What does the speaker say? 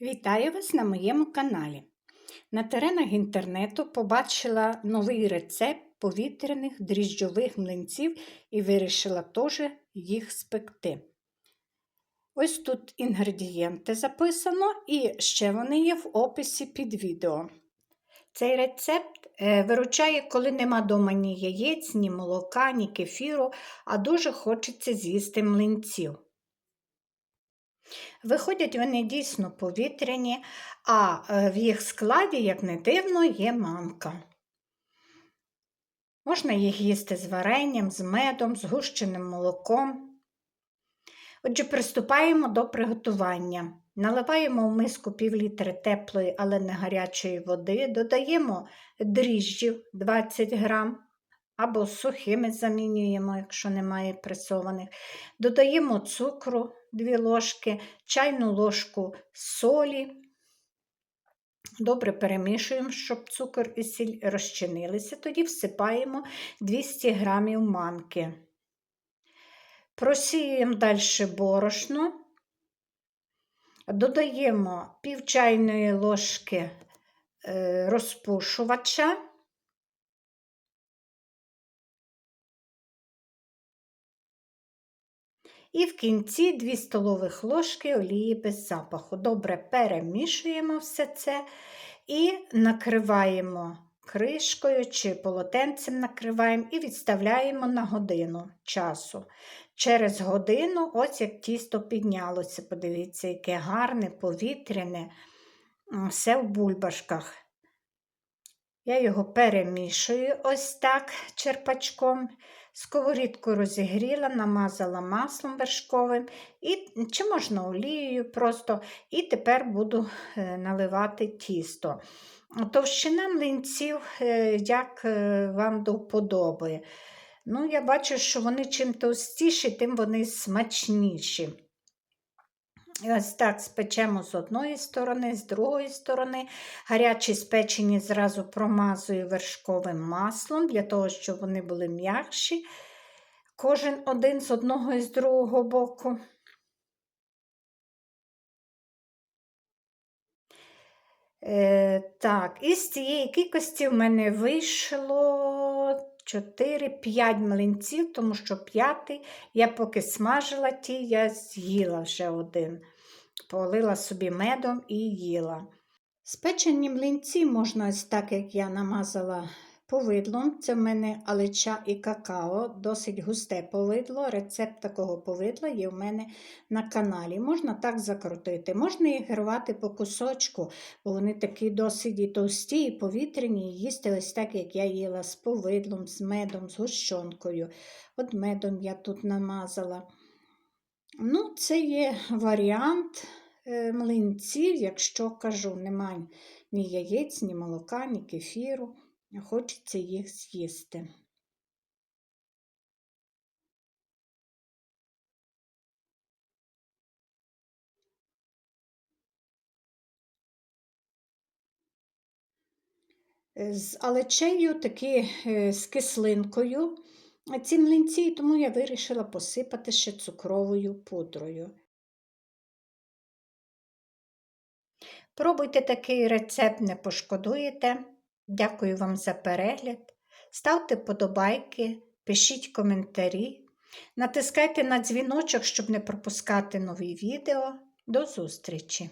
Вітаю вас на моєму каналі. На теренах інтернету побачила новий рецепт повітряних дріжджових млинців і вирішила теж їх спекти. Ось тут інгредієнти записано, і ще вони є в описі під відео. Цей рецепт е, виручає, коли нема дома ні яєць, ні молока, ні кефіру, а дуже хочеться з'їсти млинців. Виходять вони дійсно повітряні, а е, в їх складі, як не дивно, є манка. Можна їх їсти з варенням, з медом, з гущеним молоком. Отже, приступаємо до приготування. Наливаємо в миску пів літри теплої, але не гарячої води, додаємо дріжджів 20 грам, або сухими замінюємо, якщо немає пресованих. Додаємо цукру 2 ложки, чайну ложку солі. Добре перемішуємо, щоб цукор і сіль розчинилися. Тоді всипаємо 200 грамів манки. Просіюємо далі борошно, додаємо пів чайної ложки е, розпушувача. І в кінці 2 столових ложки олії без запаху. Добре перемішуємо все це і накриваємо кришкою чи полотенцем накриваємо і відставляємо на годину часу. Через годину, ось як тісто піднялося. Подивіться, яке гарне, повітряне, все в бульбашках. Я його перемішую ось так черпачком. Сковорідку розігріла, намазала маслом вершковим, і, чи можна олією просто, і тепер буду е, наливати тісто. Товщина млинців, е, як е, вам до вподоби. Ну, Я бачу, що вони чим товстіші, тим вони смачніші. І ось так спечемо з одної сторони, з другої сторони. Гарячі спечені зразу промазую вершковим маслом, для того, щоб вони були м'якші. Кожен один з одного і з другого боку. Е, Так, із цієї кількості в мене вийшло 4-5 млинців, тому що п'ятий я поки смажила ті, я з'їла вже один. Полила собі медом і їла. Спечені млинці можна ось так, як я намазала повидлом. Це в мене алеча і какао, досить густе повидло. Рецепт такого повидла є в мене на каналі. Можна так закрутити. Можна їх рвати по кусочку, бо вони такі досить і товсті, і повітряні, і їсти ось так, як я їла з повидлом, з медом, з гущонкою. От медом я тут намазала. Ну, Це є варіант е, млинців, якщо кажу, немає ні яєць, ні молока, ні кефіру. Хочеться їх з'їсти. З алечею, таки е, з кислинкою ці млинці, тому я вирішила посипати ще цукровою пудрою. Пробуйте такий рецепт, не пошкодуєте. Дякую вам за перегляд. Ставте подобайки, пишіть коментарі, натискайте на дзвіночок, щоб не пропускати нові відео. До зустрічі!